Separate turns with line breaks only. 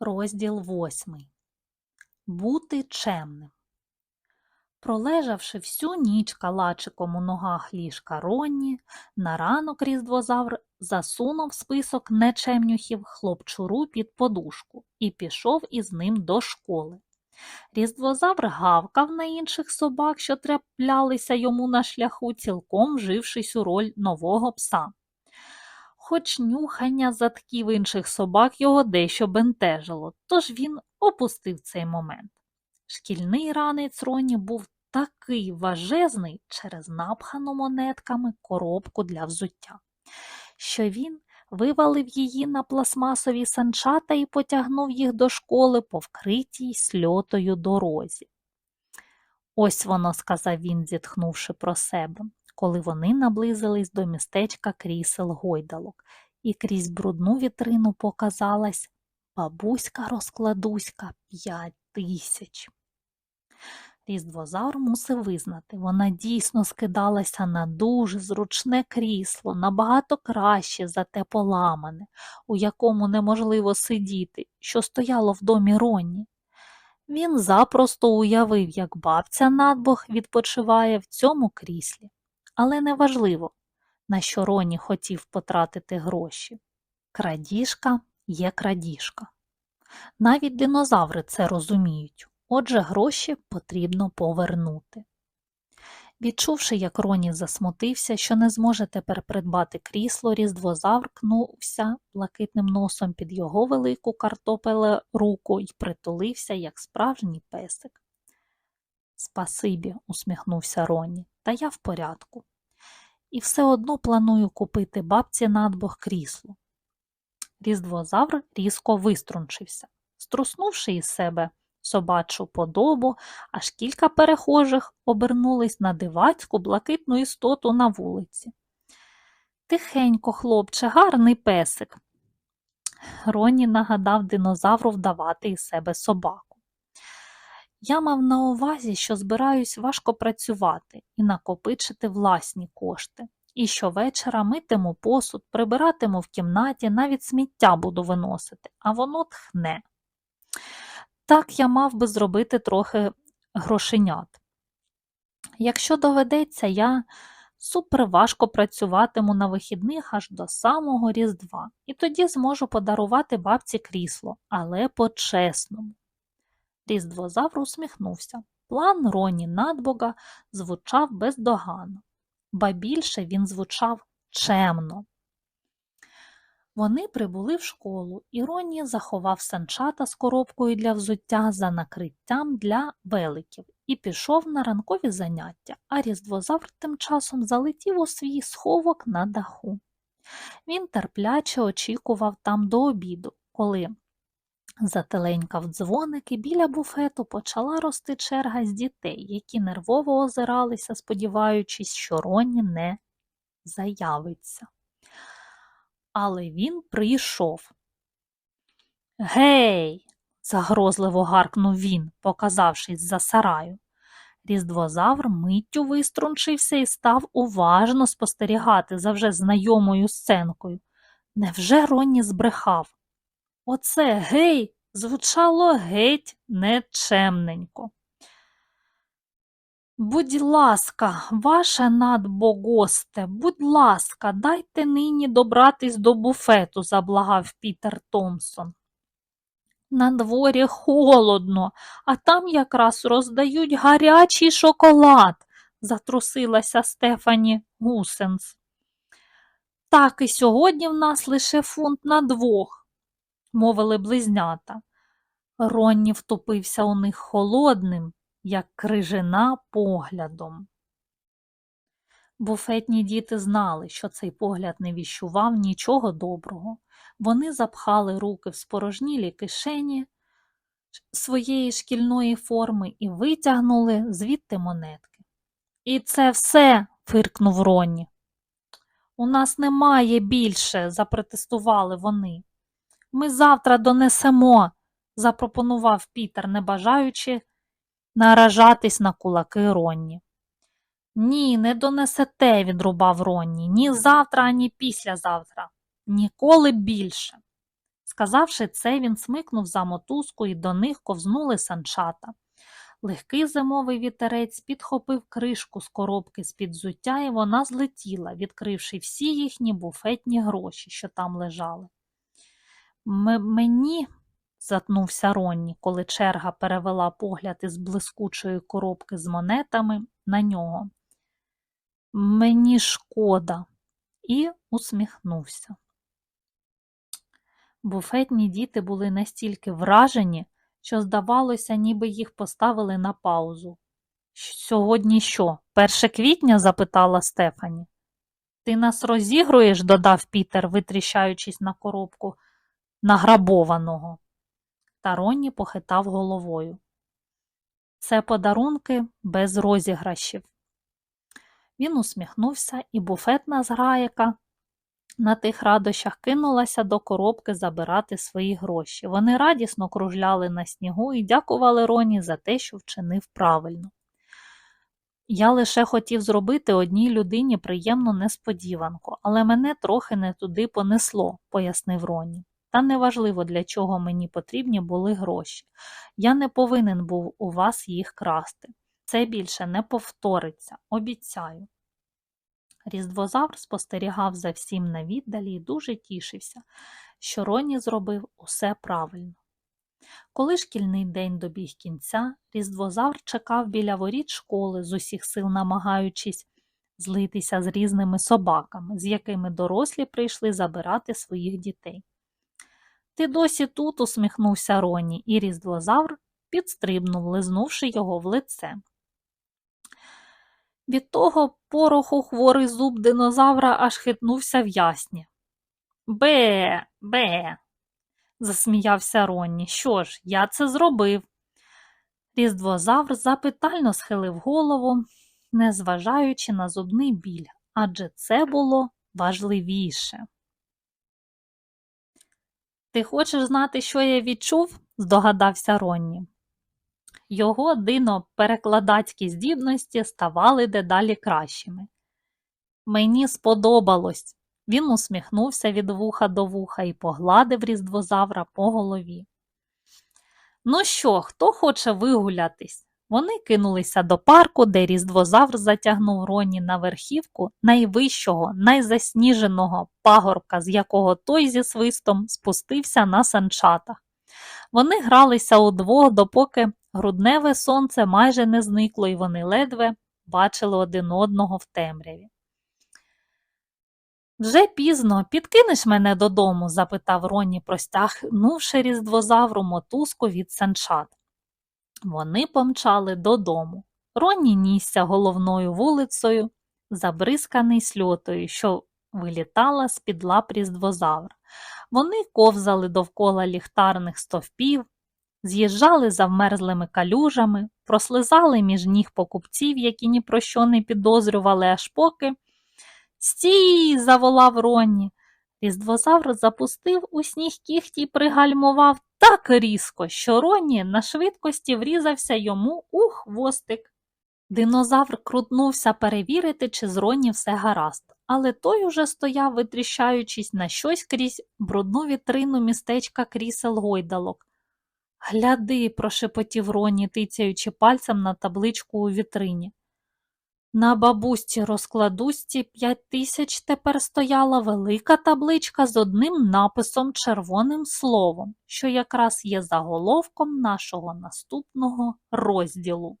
Розділ восьмий. Бути чемним. Пролежавши всю ніч калачиком у ногах ліжка Ронні, на ранок різдвозавр засунув список нечемнюхів хлопчуру під подушку і пішов із ним до школи. Різдвозавр гавкав на інших собак, що траплялися йому на шляху, цілком вжившись у роль нового пса. Хоч нюхання затків інших собак його дещо бентежило, тож він опустив цей момент. Шкільний ранець Роні був такий важезний через напхану монетками коробку для взуття, що він вивалив її на пластмасові санчата і потягнув їх до школи по вкритій сльотою дорозі. Ось воно, сказав він, зітхнувши про себе, коли вони наблизились до містечка крісел гойдалок, і крізь брудну вітрину показалась бабуська розкладуська п'ять тисяч. Різдвозавр мусив визнати, вона дійсно скидалася на дуже зручне крісло, набагато краще за те поламане, у якому неможливо сидіти, що стояло в домі Ронні. Він запросто уявив, як бабця надбог відпочиває в цьому кріслі, але неважливо, на що Ронні хотів потратити гроші. Крадіжка є крадіжка. Навіть динозаври це розуміють. Отже, гроші потрібно повернути. Відчувши, як Роні засмутився, що не зможе тепер придбати крісло, різдвозавр кнувся блакитним носом під його велику картопеле руку і притулився, як справжній песик. Спасибі, усміхнувся Роні, та я в порядку. І все одно планую купити бабці надбог крісло. Різдвозавр різко виструнчився, струснувши із себе собачу подобу, аж кілька перехожих обернулись на дивацьку блакитну істоту на вулиці. Тихенько, хлопче, гарний песик. Роні нагадав динозавру вдавати із себе собаку. Я мав на увазі, що збираюсь важко працювати і накопичити власні кошти. І щовечора митиму посуд, прибиратиму в кімнаті, навіть сміття буду виносити, а воно тхне. Так я мав би зробити трохи грошенят. Якщо доведеться, я суперважко працюватиму на вихідних аж до самого Різдва, і тоді зможу подарувати бабці крісло, але по-чесному. Різдвозавр усміхнувся. План Роні надбога звучав бездоганно, ба більше він звучав чемно. Вони прибули в школу, і Ронні заховав санчата з коробкою для взуття за накриттям для великів і пішов на ранкові заняття, а різдвозавр тим часом залетів у свій сховок на даху. Він терпляче очікував там до обіду, коли зателенькав дзвоник і біля буфету почала рости черга з дітей, які нервово озиралися, сподіваючись, що Ронні не заявиться але він прийшов. Гей, загрозливо гаркнув він, показавшись за сараю. Різдвозавр миттю виструнчився і став уважно спостерігати за вже знайомою сценкою. Невже Ронні збрехав? Оце гей звучало геть нечемненько. Будь ласка, ваше надбогосте, будь ласка, дайте нині добратись до буфету, заблагав Пітер Томсон. На дворі холодно, а там якраз роздають гарячий шоколад, затрусилася Стефані Гусенс. Так і сьогодні в нас лише фунт на двох, мовили близнята. Ронні втопився у них холодним як крижина поглядом. Буфетні діти знали, що цей погляд не віщував нічого доброго. Вони запхали руки в спорожнілі кишені своєї шкільної форми і витягнули звідти монетки. І це все, фиркнув Ронні. У нас немає більше, запротестували вони. Ми завтра донесемо, запропонував Пітер, не бажаючи наражатись на кулаки Ронні. Ні, не донесете, відрубав Ронні, ні завтра, ані післязавтра. Ніколи більше. Сказавши це, він смикнув за мотузку, і до них ковзнули санчата. Легкий зимовий вітерець підхопив кришку з коробки з-під взуття, і вона злетіла, відкривши всі їхні буфетні гроші, що там лежали. Мені, затнувся Ронні, коли черга перевела погляд із блискучої коробки з монетами на нього. Мені шкода, і усміхнувся. Буфетні діти були настільки вражені, що, здавалося, ніби їх поставили на паузу. Сьогодні що, перше квітня? запитала Стефані. Ти нас розігруєш, додав Пітер, витріщаючись на коробку награбованого. Та Ронні похитав головою. Це подарунки без розіграшів. Він усміхнувся, і буфетна зграєка на тих радощах кинулася до коробки забирати свої гроші. Вони радісно кружляли на снігу і дякували Роні за те, що вчинив правильно. Я лише хотів зробити одній людині приємну несподіванку, але мене трохи не туди понесло, пояснив Роні. Та неважливо, для чого мені потрібні були гроші. Я не повинен був у вас їх красти. Це більше не повториться, обіцяю. Різдвозавр спостерігав за всім на віддалі і дуже тішився, що Роні зробив усе правильно. Коли шкільний день добіг кінця, Різдвозавр чекав біля воріт школи, з усіх сил намагаючись злитися з різними собаками, з якими дорослі прийшли забирати своїх дітей. Ти досі тут, усміхнувся Роні, і Різдвозавр підстрибнув, лизнувши його в лице. Від того пороху хворий зуб динозавра аж хитнувся в ясні. Бе, бе, засміявся Ронні. Що ж, я це зробив. Різдвозавр запитально схилив голову, незважаючи на зубний біль, адже це було важливіше. Ти хочеш знати, що я відчув? здогадався Ронні. Його дино-перекладацькі здібності ставали дедалі кращими. Мені сподобалось. Він усміхнувся від вуха до вуха і погладив різдвозавра по голові. Ну що, хто хоче вигулятись? Вони кинулися до парку, де різдвозавр затягнув Роні на верхівку найвищого, найзасніженого пагорбка, з якого той зі свистом спустився на санчатах. Вони гралися удвох, допоки грудневе сонце майже не зникло, і вони ледве бачили один одного в темряві. Вже пізно підкинеш мене додому? запитав Ронні, простягнувши різдвозавру мотузку від санчат. Вони помчали додому. Ронні нісся головною вулицею, забризканий сльотою, що вилітала з-під лап різдвозавра. Вони ковзали довкола ліхтарних стовпів, з'їжджали за вмерзлими калюжами, прослизали між ніг покупців, які ні про що не підозрювали, аж поки. Стій. заволав Ронні. Різдвозавр запустив у сніг кіхті й пригальмував так різко, що Ронні на швидкості врізався йому у хвостик. Динозавр крутнувся перевірити, чи з Ронні все гаразд, але той уже стояв, витріщаючись на щось крізь брудну вітрину містечка крісел гойдалок. Гляди, прошепотів Ронні, тицяючи пальцем на табличку у вітрині. На бабусці розкладусті п'ять тисяч тепер стояла велика табличка з одним написом червоним словом, що якраз є заголовком нашого наступного розділу.